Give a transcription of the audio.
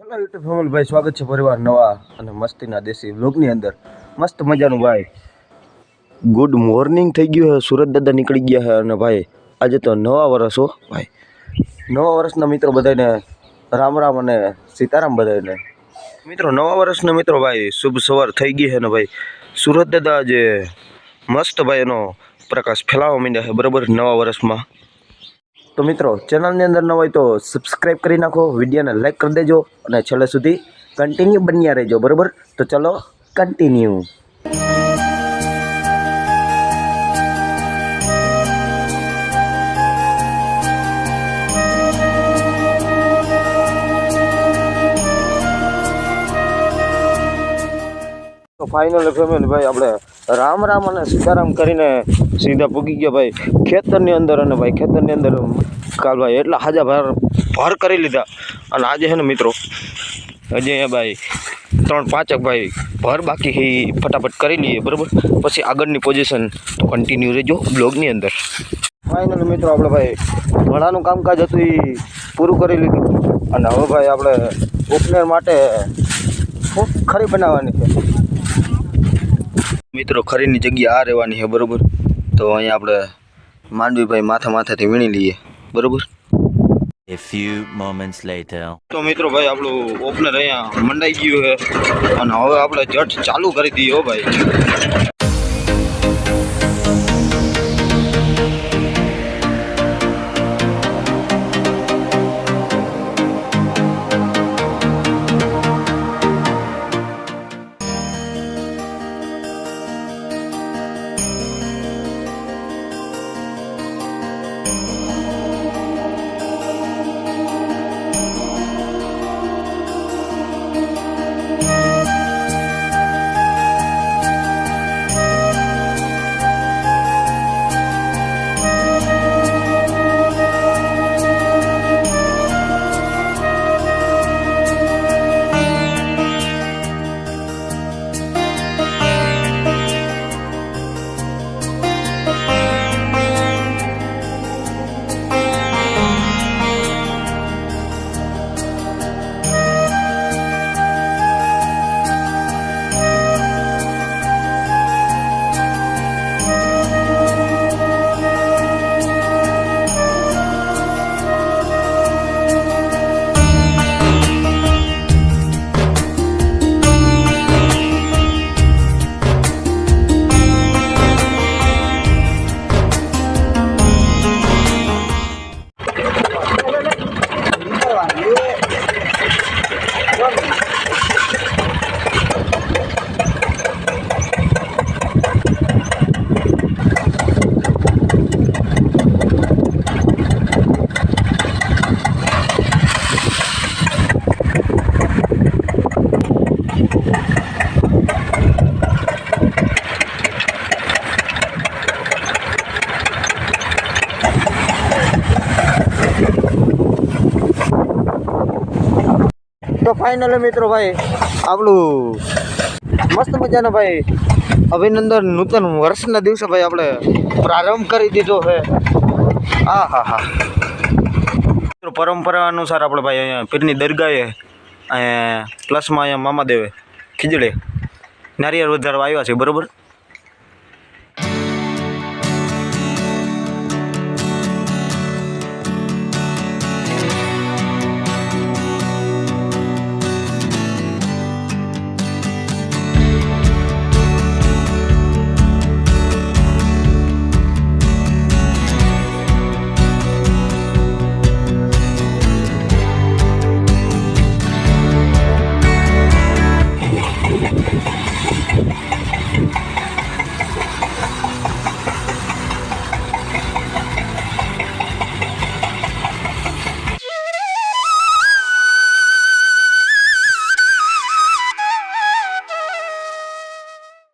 Hello YouTube family ભાઈ સ્વાગત છે પરિવાર નવા અને મસ્તીના દેશી વ્લોગની અંદર. મસ્ત મજાનું ભાઈ. ગુડ મોર્નિંગ થઈ ગયું છે, સુરત દાદા નીકળી ગયા છે અને ભાઈ, આજે તો નવા વર્ષ હો ભાઈ. નવા વર્ષના મિત્રો બધાને રામ રામ અને સીતારામ બધાને મિત્રો, નવા વર્ષના મિત્રો ભાઈ, શુભ સવાર થઈ ગઈ છે ને ભાઈ. સુરત દાદા આજે મસ્ત ભાઈ એનો પ્રકાશ ફેલાવવા માંડ્યા છે, બરાબર નવા વર્ષમાં તો મિત્રો, ચેનલની અંદર ન હોય તો સબસ્ક્રાઈબ કરી નાખો, વિડીયોને લાઇક કરી દેજો અને છેલ્લે સુધી કન્ટિન્યુ બન્યા રહેજો, બરાબર? તો ચલો કન્ટિન્યુ તો ફાઇનલ ફેમિલી ભાઈ, આપણે રામ રામ અને સીતારામ કરીને સીધા પૂગી ગયા ભાઈ. ખેતરની અંદર અને ભાઈ, ખેતરની અંદર કાલ ભાઈ એટલા હાજા ભાર ભાર કરી લીધા. અને આજે છે ને મિત્રો, હજી ભાઈ ત્રણ પાંચક ભાઈ ભર બાકી હે, ફટાફટ કરી લઈએ, બરાબર? પછી આગળની પોઝિશન તો કન્ટિન્યુ રહેજો બ્લોગની અંદર. ફાઇનલ મિત્રો, આપણે ભાઈ ભણાનું કામકાજ હતું એ પૂરું કરી લીધું. અને હવે ભાઈ આપણે ઉપનેર માટે ખૂબ ખરી બનાવવાની છે. મિત્રો ખરીની જગ્યા આ રહેવાની છે બરોબર? તો અહીંયા આપણે માંડવીભાઈ માથા માથાથી વીણી લઈએ બરોબર? A few moments later. તો મિત્રો ભાઈ આપણું ઓપનર અહીંયા મંડાઈ ગયું છે. અને હવે આપણે જટ ચાલુ કરી દઈએ હો ભાઈ. તો ફાઇનલ મિત્રો ભાઈ, આપણું મસ્ત મજાનો ભાઈ અભિનંદન નૂતન વર્ષના દિવસે ભાઈ આપણે પ્રારંભ કરી દીધો છે. આ હા હા. મિત્રો, પરંપરા અનુસાર આપણે ભાઈ અહીંયા પીરની દરગાહે, અહીંયા પ્લસમાં અહીંયા મામાદેવે ખીજડે. નારિયેળ વધારવા આવ્યા છે બરાબર?